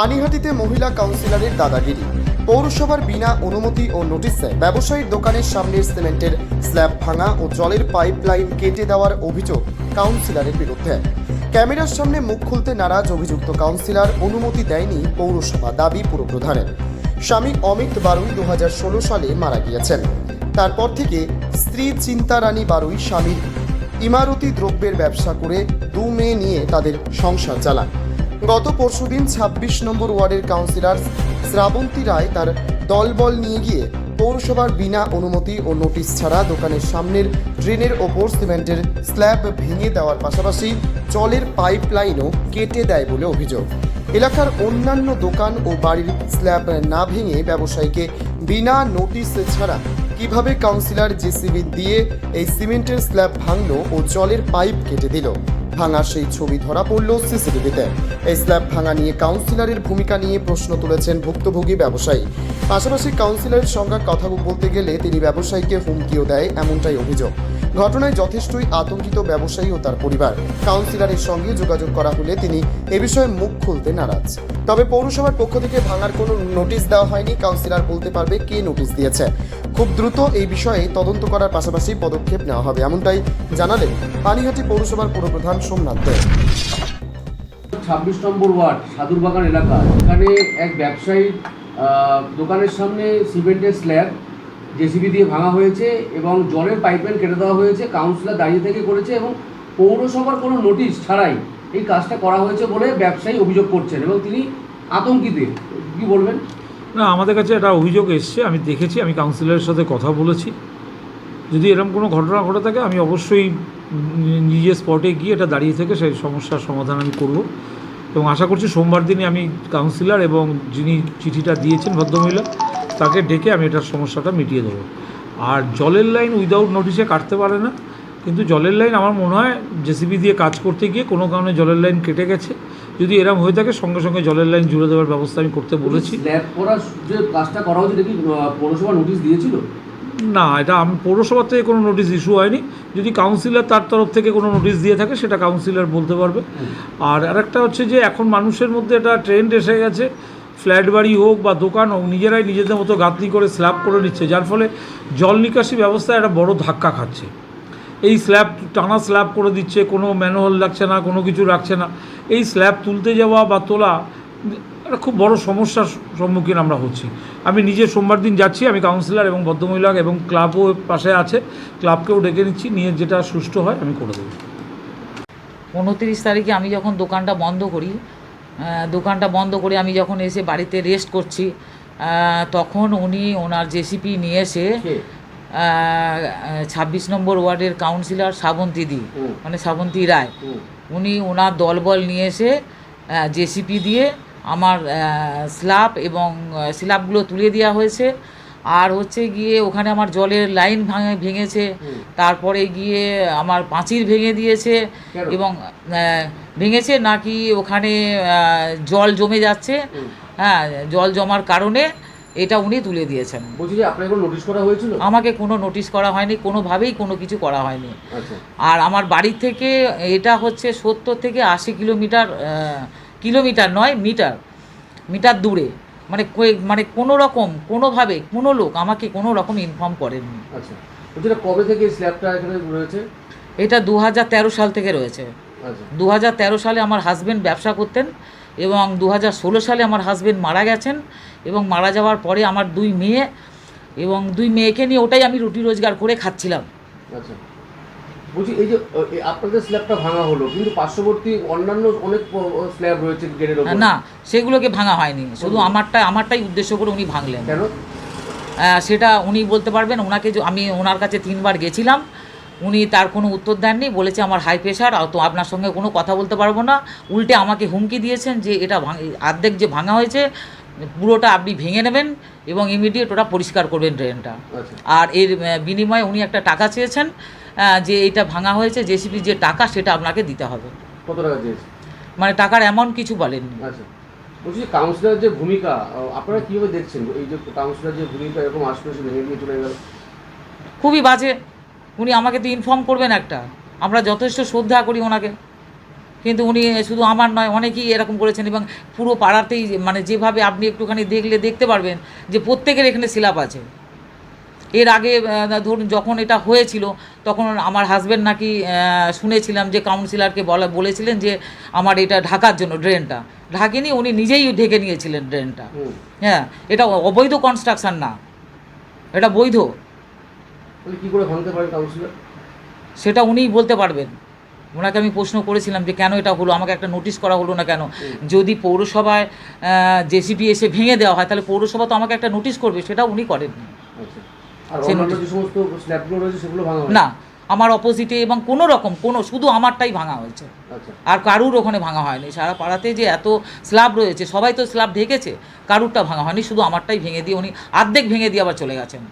পানিহাটিতে মহিলা কাউন্সিলরের দাদাগিরি। পৌরসভার বিনা অনুমতি ও নোটিশে ব্যবসায়ীর দোকানের সামনের সিমেন্টের স্ল্যাব ভাঙা ও জলের পাইপলাইন কেটে দেওয়ার অভিযোগ কাউন্সিলরের বিরুদ্ধে। ক্যামেরার সামনে মুখ খুলতে নারাজ অভিযুক্ত কাউন্সিলর অনুমতি দেয়নি পৌরসভা দাবি পুরপ্রধানের। স্বামী অমিত বারুই দু হাজার ষোলো সালে মারা গিয়েছেন। তারপর থেকে স্ত্রী চিন্তা রানী বারুই স্বামীর ইমারতি দ্রব্যের ব্যবসা করে দু মেয়ে নিয়ে তাদের সংসার চালান। গত পরশুদিন ছাব্বিশ নম্বর ওয়ার্ডের কাউন্সিলর শ্রাবন্তী রায় তার দলবল নিয়ে গিয়ে পৌরসভার বিনা অনুমতি ও নোটিশ ছাড়া দোকানের সামনের ড্রেনের ওপর সিমেন্টের স্ল্যাব ভেঙে দেওয়ার পাশাপাশি জলের পাইপলাইনও কেটে দেয় বলে অভিযোগ। এলাকার অন্যান্য দোকান ও বাড়ির স্ল্যাব না ভেঙে ব্যবসায়ীকে বিনা নোটিশ ছাড়া কীভাবে কাউন্সিলর জেসিবি দিয়ে এই সিমেন্টের স্ল্যাব ভাঙল ও জলের পাইপ কেটে দিল? ভাঙার সেই ছবি ধরা পড়ল সিসিটিভিতে। এই স্ল্যাব ভাঙা নিয়ে কাউন্সিলরের ভূমিকা নিয়ে প্রশ্ন তুলেছেন ভুক্তভোগী ব্যবসায়ী। পাশাপাশি কাউন্সিলরের সঙ্গে কথা বলতে গেলে তিনি ব্যবসায়ীকে হুমকিও দেয় এমনটাই অভিযোগ। ঘটনায় যথেষ্টই আতঙ্কিত ব্যবসায়ী ও তার পরিবার। কাউন্সিলরের সঙ্গে যোগাযোগ করা হলে তিনি এ বিষয়ে মুখ খুলতে নারাজ। তবে পৌরসভার পক্ষ থেকে ভাঙার কোনো নোটিশ দেওয়া হয়নি। কাউন্সিলর বলতে পারবে কে নোটিশ দিয়েছে। খুব দ্রুত এই বিষয়ে তদন্ত করার পাশাপাশি পদক্ষেপ নেওয়া হবে, এমনটাই জানালেন পানিহাটি পৌরসভার পৌরপ্রধান সোমনাথ দে। ছাব্বিশ নম্বর ওয়ার্ড সাদুরবাগান এলাকা। এখানে এক ব্যবসায়ীর আহ, দোকানের সামনে সিমেন্টের স্ল্যাব জেসিবি দিয়ে ভাঙা হয়েছে এবং জলের পাইপলাইন কেটে দেওয়া হয়েছে। কাউন্সিলর দাঁড়িয়ে থেকে করেছে এবং পৌরসভার কোনো নোটিশ ছাড়াই এই কাজটা করা হয়েছে বলে ব্যবসায়ী অভিযোগ করছেন এবং তিনি আতঙ্কিত। কি বলবেন? না আমাদের কাছে একটা অভিযোগ এসছে আমি দেখেছি আমি কাউন্সিলরের সাথে কথা বলেছি। যদি এরকম কোনো ঘটনা ঘটে থাকে আমি অবশ্যই নিজে স্পটে গিয়ে এটা দাঁড়িয়ে থেকে সেই সমস্যার সমাধান আমি করব। এবং আশা করছি সোমবার দিনে আমি কাউন্সিলর এবং যিনি চিঠিটা দিয়েছেন ভদ্রমহিলা, তাকে ডেকে আমি এটার সমস্যাটা মিটিয়ে দেবো। আর জলের লাইন উইদাউট নোটিশে কাটতে পারে না, কিন্তু জলের লাইন আমার মনে হয় জেসিবি দিয়ে কাজ করতে গিয়ে কোনো কারণে জলের লাইন কেটে গেছে। যদি এরম হয়ে থাকে, সঙ্গে সঙ্গে জলের লাইন জুড়ে দেওয়ার ব্যবস্থা আমি করতে বলেছি। স্ল্যাব করার যে কাজটা করা হয়েছে দেখি পৌরসভা নোটিশ দিয়েছিল? না এটা আমি পৌরসভার থেকে কোনো নোটিশ ইস্যু হয়নি। যদি কাউন্সিলর তার তরফ থেকে কোনো নোটিশ দিয়ে থাকে সেটা কাউন্সিলর বলতে পারবে। আর আরেকটা হচ্ছে যে এখন মানুষের মধ্যে একটা ট্রেন্ড এসে গেছে। ফ্ল্যাট বাড়ি হোক বা দোকান হোক নিজেরাই নিজেদের মতো গাঁথনি করে স্ল্যাব করে নিচ্ছে। যার ফলে জল নিকাশি ব্যবস্থায় একটা বড় ধাক্কা খাচ্ছে। এই স্ল্যাব টানা স্ল্যাব করে দিচ্ছে কোনো ম্যানুয়াল লাগছে না কোনো কিছু রাখছে না। এই স্ল্যাব তুলতে যাওয়া বা তোলা একটা খুব বড় সমস্যার সম্মুখীন আমরা হচ্ছি। আমি নিজে সোমবার দিন যাচ্ছি আমি কাউন্সিলর এবং ভদ্রমহিলা এবং ক্লাবও পাশে আছে। ক্লাবকেও ডেকে নিচ্ছি নিয়ে যেটা সুষ্ঠু হয় আমি করে দেবো। উনত্রিশ তারিখে আমি যখন দোকানটা বন্ধ করি দোকানটা বন্ধ করে আমি যখন এসে বাড়িতে রেস্ট করছি তখন উনি ওনার জেসিপি নিয়ে এসে ছাব্বিশ নম্বর ওয়ার্ডের কাউন্সিলর শ্রাবন্তী দি মানে শ্রাবন্তী রায়। উনি ওনার দলবল নিয়ে এসে জেসিপি দিয়ে আমার স্ল্যাব এবং স্ল্যাবগুলো তুলে দেওয়া হয়েছে। আর হচ্ছে গিয়ে ওখানে আমার জলের লাইন ভাঙে ভেঙেছে। তারপরে গিয়ে আমার পাঁচির ভেঙে দিয়েছে এবং ভেঙেছে নাকি ওখানে জল জমে যাচ্ছে। হ্যাঁ জল জমার কারণে এটা উনি তুলে দিয়েছেন। বলছি যে আপনার কোনো নোটিশ করা হয়েছিল? আমাকে কোনো নোটিশ করা হয়নি কোনোভাবেই কোনো কিছু করা হয়নি। আচ্ছা। আর আমার বাড়ি থেকে এটা হচ্ছে সত্তর থেকে আশি কিলোমিটার কিলোমিটার নয় মিটার মিটার দূরে। মানে মানে কোনো রকম কোনোভাবে কোনো লোক আমাকে কোনো রকম ইনফর্ম করেননি। আচ্ছা কবে থেকে স্ল্যাবটা এখানে রয়েছে? এটা দু হাজার তেরো সাল থেকে রয়েছে। আচ্ছা। দু হাজার তেরো সালে আমার হাজবেন্ড ব্যবসা করতেন এবং দু হাজার ষোলো সালে আমার হাজবেন্ড মারা গেছেন এবং মারা যাওয়ার পরে আমার দুই মেয়ে এবং দুই মেয়েকে নিয়ে ওটাই আমি রুটি রোজগার করে খাচ্ছিলাম। আচ্ছা। বলছি এই যে আপনাদের স্ল্যাবটা ভাঙা হলো কিন্তু পার্শ্ববর্তী অন্যান্য অনেক স্ল্যাব রয়েছে গেটের ওপর। না সেগুলোকে ভাঙা হয়নি। শুধু আমারটা আমারটাই উদ্দেশ্য করে উনি ভাঙলেন। কেন? সেটা উনি বলতে পারবেন ওনাকে আমি ওনার কাছে তিনবার গেছিলাম। উনি তার কোনো উত্তর দেননি বলেছে আমার হাই প্রেশার তো আপনার সঙ্গে কোনো কথা বলতে পারব না। উল্টে আমাকে হুমকি দিয়েছেন যে এটা ভাঙ- অর্ধেক যে ভাঙা হয়েছে পুরোটা আপনি ভেঙে নেবেন এবং ইমিডিয়েট ওটা পরিষ্কার করবেন ড্রেনটা আচ্ছা। আর এর বিনিময়ে উনি একটা টাকা চেয়েছেন যে এটা ভাঙা হয়েছে জেসিপি যে টাকা সেটা আপনাকে দিতে হবে। কত টাকা চেয়েছে? মানে টাকার অ্যামাউন্ট কিছু বলেননি। আচ্ছা। বলছি যে কাউন্সিলর যে ভূমিকা আপনারা কীভাবে দেখছেন এই যে কাউন্সিলর যে ভূমিকা এরকম আশপাশে ভেঙে দিয়ে চলে গেল? খুবই বাজে। উনি আমাকে তো ইনফর্ম করবেন একটা। আমরা যথেষ্ট শ্রদ্ধা করি ওনাকে। কিন্তু উনি শুধু আমার নয় অনেকেই এরকম করেছেন এবং পুরো পাড়াতেই মানে যেভাবে আপনি একটুখানি দেখলে দেখতে পারবেন যে প্রত্যেকের এখানে সিলাপ আছে। এর আগে ধরুন যখন এটা হয়েছিল তখন আমার হাজব্যান্ড নাকি শুনেছিলাম যে কাউন্সিলরকে বলা বলেছিলেন যে আমার এটা ঢাকার জন্য ড্রেনটা ঢাকেনি উনি নিজেই ঢেকে নিয়েছিলেন ড্রেনটা হ্যাঁ এটা অবৈধ কনস্ট্রাকশন না। এটা বৈধ। কি করে ভাঙতে কাউন্সিলর সেটা উনিই বলতে পারবেন। ওনাকে আমি প্রশ্ন করেছিলাম যে কেন এটা হলো আমাকে একটা নোটিশ করা হলো না কেন? যদি পৌরসভায় জেসিপি এসে ভেঙে দেওয়া হয় তাহলে পৌরসভা তো আমাকে একটা নোটিশ করবে সেটা উনি করেননি। আচ্ছা। না আমার অপোজিটে এবং কোনো রকম কোনো শুধু আমারটাই ভাঙা হয়েছে। আচ্ছা। আর কারুর ওখানে ভাঙা হয়নি। সারা পাড়াতে যে এত স্ল্যাব রয়েছে সবাই তো স্ল্যাব ঢেকেছে কারুরটা ভাঙা হয়নি শুধু আমারটাই ভেঙে দিয়ে উনি অর্ধেক ভেঙে দিয়ে আবার চলে গেছেন।